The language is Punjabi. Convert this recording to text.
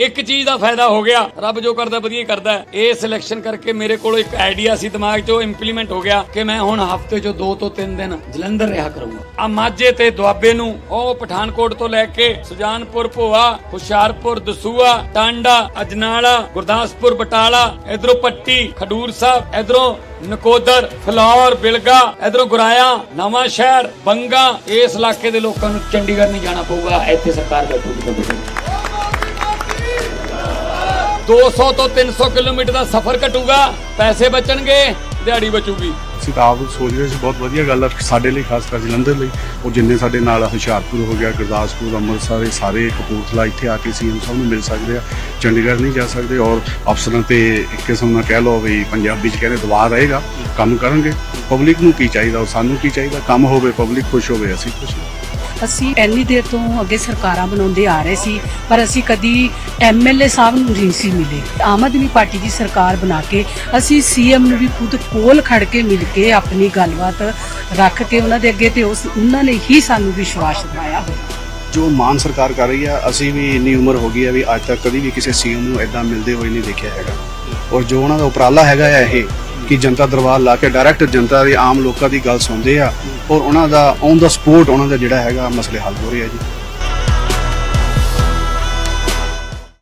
ਇੱਕ ਚੀਜ਼ ਦਾ ਫਾਇਦਾ ਹੋ ਗਿਆ। ਰੱਬ ਜੋ ਕਰਦਾ, ਵਧੀਆ ਕਰਦਾ। ਇਹ ਸਿਲੈਕਸ਼ਨ ਕਰਕੇ ਮੇਰੇ ਕੋਲ ਇੱਕ ਆਈਡੀਆ ਸੀ ਦਿਮਾਗ 'ਚ ਉਹ ਇੰਪਲੀਮੈਂਟ ਹੋ ਗਿਆ ਕਿ ਮੈਂ ਹੁਣ ਹਫ਼ਤੇ 'ਚ ਦੋ ਤੋਂ ਤਿੰਨ ਦਿਨ ਜਲੰਧਰ ਰਿਹਾ ਕਰੂੰਗਾ। ਆ ਮਾਝੇ ਤੇ ਦੁਆਬੇ ਨੂੰ, ਉਹ ਪਠਾਨਕੋਟ ਤੋਂ ਲੈ ਕੇ ਸੁਜਾਨਪੁਰ, ਭੋਆ, ਹੁਸ਼ਿਆਰਪੁਰ, ਦਸੂਆ, ਟਾਂਡਾ, ਅਜਨਾਲਾ, ਗੁਰਦਾਸਪੁਰ, ਬਟਾਲਾ, ਇਧਰੋਂ ਪੱਟੀ, ਖਡੂਰ ਸਾਹਿਬ, ਇਧਰੋਂ ਨਕੋਦਰ, ਫਲੌਰ, ਬਿਲਗਾ, ਇਧਰੋਂ ਗੁਰਾਇਆ, ਨਵਾਂ ਸ਼ਹਿਰ, ਬੰਗਾ। ਇਸ ਇਲਾਕੇ ਦੇ ਲੋਕਾਂ ਨੂੰ ਚੰਡੀਗੜ੍ਹ ਨਹੀਂ ਜਾਣਾ ਪਊਗਾ। ਇੱਥੇ ਸਰਕਾਰ ਬੈਠੂਗੀ। 200 ਤੋਂ 300 ਕਿਲੋਮੀਟਰ ਦਾ ਸਫ਼ਰ ਘਟੂਗਾ, ਪੈਸੇ ਬਚਣਗੇ, ਦਿਹਾੜੀ ਬਚੂਗੀ। ਅਸੀਂ ਤਾਂ ਆਪ ਸੋਚ ਰਹੇ ਸੀ, ਬਹੁਤ ਵਧੀਆ ਗੱਲ ਆ, ਸਾਡੇ ਲਈ, ਖਾਸ ਕਰ ਜਲੰਧਰ ਲਈ। ਉਹ ਜਿੰਨੇ ਸਾਡੇ ਨਾਲ ਹੁਸ਼ਿਆਰਪੁਰ ਹੋ ਗਿਆ, ਗੁਰਦਾਸਪੁਰ, ਅੰਮ੍ਰਿਤਸਰ, ਇਹ ਸਾਰੇ ਕਪੂਰਥਲਾ ਇੱਥੇ ਆ ਕੇ ਸੀਐਮ ਸਾਹਿਬ ਨੂੰ ਮਿਲ ਸਕਦੇ ਆ। ਚੰਡੀਗੜ੍ਹ ਨਹੀਂ ਜਾ ਸਕਦੇ ਔਰ ਅਫਸਰਾਂ ਤੇ ਇੱਕ ਕਿਸਮ ਨਾਲ ਕਹਿ ਲਓ ਵੀ ਪੰਜਾਬੀ ਚ ਕਹਿੰਦੇ ਦਬਾਅ ਰਹੇਗਾ, ਕੰਮ ਕਰਨਗੇ। ਪਬਲਿਕ ਨੂੰ ਕੀ ਚਾਹੀਦਾ, ਉਹ ਸਾਨੂੰ ਕੀ ਚਾਹੀਦਾ, ਕੰਮ ਹੋਵੇ ਪਬਲਿਕ ਖੁਸ਼ ਹੋਵੇ, ਅਸੀਂ ਖੁਸ਼ ਹਾਂ। ਅਸੀਂ ਪਹਿਲੀ ਦੇਰ ਤੋਂ ਅੱਗੇ ਸਰਕਾਰਾਂ ਬਣਾਉਂਦੇ ਆ ਰਹੇ ਸੀ, ਪਰ ਅਸੀਂ ਕਦੀ ਐਮਐਲਏ ਸਾਹਿਬ ਨੂੰ ਨਹੀਂ ਸੀ ਮਿਲੇ। ਆਮ ਆਦਮੀ ਪਾਰਟੀ ਦੀ ਸਰਕਾਰ ਬਣਾ ਕੇ ਅਸੀਂ ਸੀਐਮ ਨੂੰ ਵੀ ਖੁਦ ਕੋਲ ਖੜ ਕੇ ਮਿਲ ਕੇ ਆਪਣੀ ਗੱਲਬਾਤ ਰੱਖ ਕੇ ਉਹਨਾਂ ਦੇ ਅੱਗੇ ਤੇ ਉਸ, ਉਹਨਾਂ ਨੇ ਹੀ ਸਾਨੂੰ ਵਿਸ਼ਵਾਸ ਦਿਵਾਇਆ ਹੋਇਆ। ਜੋ ਮਾਨ ਸਰਕਾਰ ਕਰ ਰਹੀ ਆ, ਅਸੀਂ ਵੀ ਇੰਨੀ ਉਮਰ ਹੋ ਗਈ ਆ ਵੀ ਅੱਜ ਤੱਕ ਕਦੀ ਵੀ ਕਿਸੇ ਸੀਐਮ ਨੂੰ ਐਦਾਂ ਮਿਲਦੇ ਹੋਏ ਨਹੀਂ ਦੇਖਿਆ ਹੈਗਾ। ਔਰ ਜੋ ਉਹਨਾਂ ਦਾ ਉਪਰਾਲਾ ਹੈਗਾ ਆ ਇਹ ਕਿ ਜਨਤਾ ਦਰਬਾਰ ਲਾ ਕੇ ਡਾਇਰੈਕਟ ਜਨਤਾ ਦੀ ਆਮ ਲੋਕਾਂ ਦੀ ਗੱਲ ਸੁਣਦੇ ਆ ਔਰ ਉਹਨਾਂ ਦਾ ਔਨ ਦਾ ਸਪੋਰਟ ਉਹਨਾਂ ਦਾ ਜਿਹੜਾ ਹੈਗਾ ਮਸਲੇ ਹੱਲ ਹੋ ਰਹੇ ਆ ਜੀ।